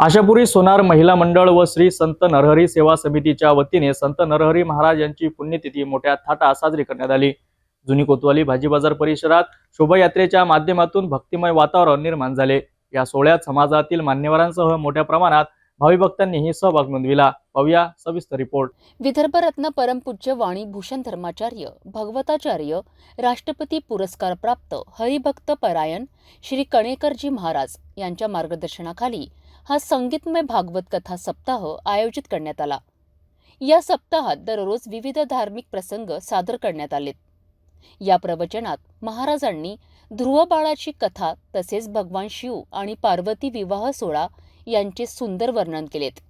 आशापुरी सोनार महिला मंडळ व श्री संत नरहरी सेवा समितीच्या वतीने संत नरहरी महाराज यांची पुण्यतिथी मोठ्या थाटात साजरी करण्यात आली. जुनी कोतवाली भाजी बाजार परिसरात शोभायात्रेच्या माध्यमातून भक्तिमय वातावरण निर्माण झाले. या सोहळ्यात समाजातील मान्यवरांसह मोठ्या प्रमाणात भाविभक्तांनीही सहभाग नोंदविला. पाहूया सविस्तर रिपोर्ट. विदर्भरत्न परमपूज्य वाणी भूषण धर्माचार्य भगवताचार्य राष्ट्रपती पुरस्कार प्राप्त हरिभक्त परायण श्री कणेकरजी महाराज यांच्या मार्गदर्शनाखाली हा संगीतमय भागवत कथा सप्ताह आयोजित करण्यात आला. या सप्ताहात दररोज विविध धार्मिक प्रसंग सादर करण्यात आलेत. या प्रवचनात महाराजांनी ध्रुवबाळाची कथा तसेच भगवान शिव आणि पार्वती विवाह सोहळा यांचे सुंदर वर्णन केलेत.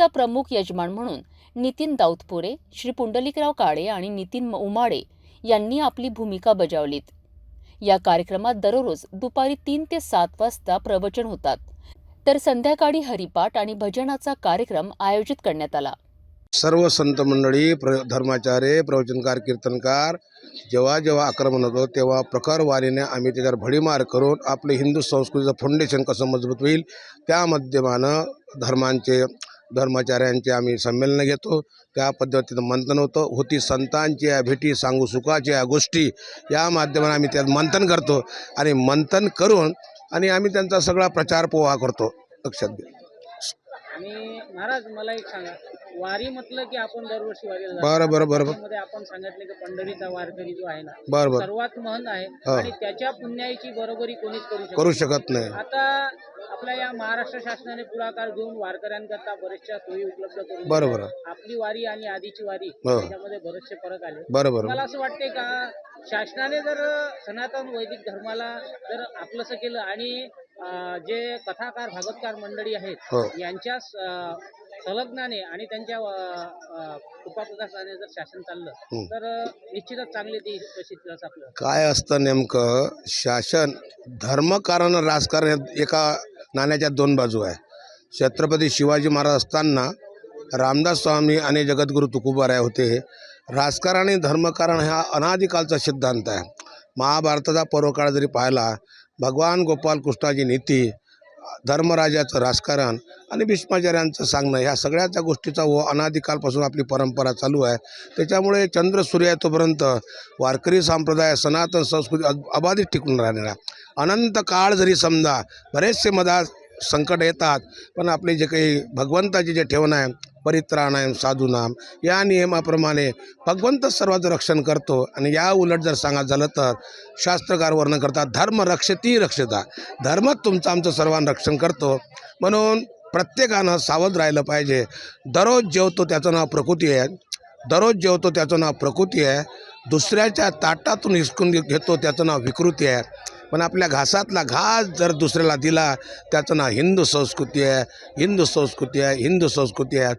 चा प्रमुख यजमान म्हणून नितीन दाऊदपुरे श्री पुंडलिकराव काळे आणि नितीन उमाडे यांनी आपली भूमिका बजावलीत. या कार्यक्रमात दररोज दुपारी तीन ते सात वाजता प्रवचन होतात. तर संध्याकाळी हरिपाठ आणि भजनाचा कार्यक्रम आयोजित करण्यात आला. सर्व संत मंडळी प्र धर्माचार्य प्रवचनकार कीर्तनकार जेव्हा जेव्हा आक्रमण होतो तेव्हा प्रकारवारीने आम्ही त्याच्यावर भडीमार करून आपले हिंदू संस्कृतीचं फाउंडेशन कसं मजबूत होईल त्या माध्यमानं धर्मांचे धर्माचार्यांचे आम्ही संमेलनं घेतो. त्या पद्धतीनं मंथन होतं. होती संतांच्या भेटी सांगू सुखाच्या गोष्टी या माध्यमानं आम्ही त्यात मंथन करतो आणि मंथन करून आणि आम्ही त्यांचा सगळा प्रचार पोहा करतो. लक्षात घ्या. आणि महाराज मला एक सांगा. वारी म्हटलं की आपण दरवर्षी वारीला. बरं बरं बरं आपण सांगितले की पंढरीचा वारकरी जो आहे ना बरं बरं. सर्वात महन आहे हा. आणि त्याच्या पुण्याची बरोबरी कोणीच करू शकत करू नाही. शकत नाही. आता आपल्या या महाराष्ट्र शासनाने पुढाकार घेऊन वारकऱ्यांकरता बऱ्याचशा सोयी उपलब्ध करून बरं दिल्या. बरं आपली वारी आणि आधीची वारी. त्याच्यामध्ये बरेचसे फरक आले बरं बरं मला असं वाटते का शासनाने जर सनातन वैदिक धर्माला जर आपलंसं केलं आणि जे कथाकार भागवतकार मंडळी आहेत हो यांच्या संलग्नाने आणि त्यांच्या कृपाप्रकाशाने जर शासन चाललं. तर निश्चितच चांगले दिवस आपलं. काय असतं नेमकं? शासन धर्मकारण राजकारण एका नाण्याच्या दोन बाजू आहे. छत्रपती शिवाजी महाराज असताना रामदास स्वामी आणि जगद्गुरू तुकोबाराय होते. राजकारण आणि धर्मकारण हा अनादिकालचा सिद्धांत आहे. महाभारताचा पर्वकाळ जरी पाहिला भगवान गोपाल कृष्णाची नीती धर्मराजाचं राजकारण आणि भीष्माचार्यांचं सांगणं ह्या सगळ्याच्या गोष्टीचा व अनादिकालपासून आपली परंपरा चालू आहे. त्याच्यामुळे चंद्र सूर्य येतोपर्यंत तोपर्यंत वारकरी संप्रदाय सनातन संस्कृती अबाधित टिकून राहणार अनंत काळ जरी समजा बरेचसे मदा संकट येतात पण आपले जे काही भगवंताची जे ठेवण आहे परित्राणायम साधूनाम या नियमाप्रमाणे भगवंत सर्वांचं रक्षण करतो. आणि या उलट जर सांगा झालं तर शास्त्रकार वर्णन करतात धर्म रक्षती रक्षता. धर्मच तुमचं आमचं सर्वांना रक्षण करतो. म्हणून प्रत्येकानं सावध राहिलं पाहिजे. दररोज जेवतो त्याचं नाव प्रकृती आहे. दररोज जेवतो त्याचं नाव प्रकृती आहे. दुसऱ्याच्या ताटातून हिसकून घेतो त्याचं नाव विकृती आहे. पण आपल्या घासातला घास जर दुसऱ्याला दिला त्याचं नाव हिंदू संस्कृती आहे हिंदू संस्कृती आहे हिंदू संस्कृती आहे.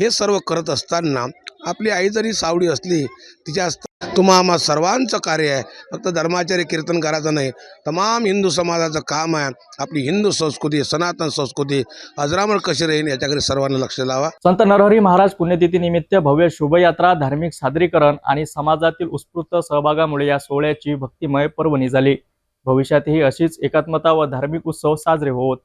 हे सर्व करत असताना आपली आई जरी सावडी असली तिच्या तुम्हा आम्हा सर्वांचं कार्य आहे. फक्त धर्माचार्य कीर्तन करायचं नाही. तमाम हिंदू समाजाचं काम आहे. आपली हिंदू संस्कृती सनातन संस्कृती अजरामर कशी राहील याच्याकडे सर्वांना लक्ष लावा. संत नरहरी महाराज पुण्यतिथी निमित्त भव्य शुभयात्रा धार्मिक सादरीकरण आणि समाजातील उत्स्फूर्त सहभागामुळे या सोहळ्याची भक्तिमय पर्वणी झाली भविष्यातही अशीच एकात्मता व धार्मिक उत्सव साजरे होत.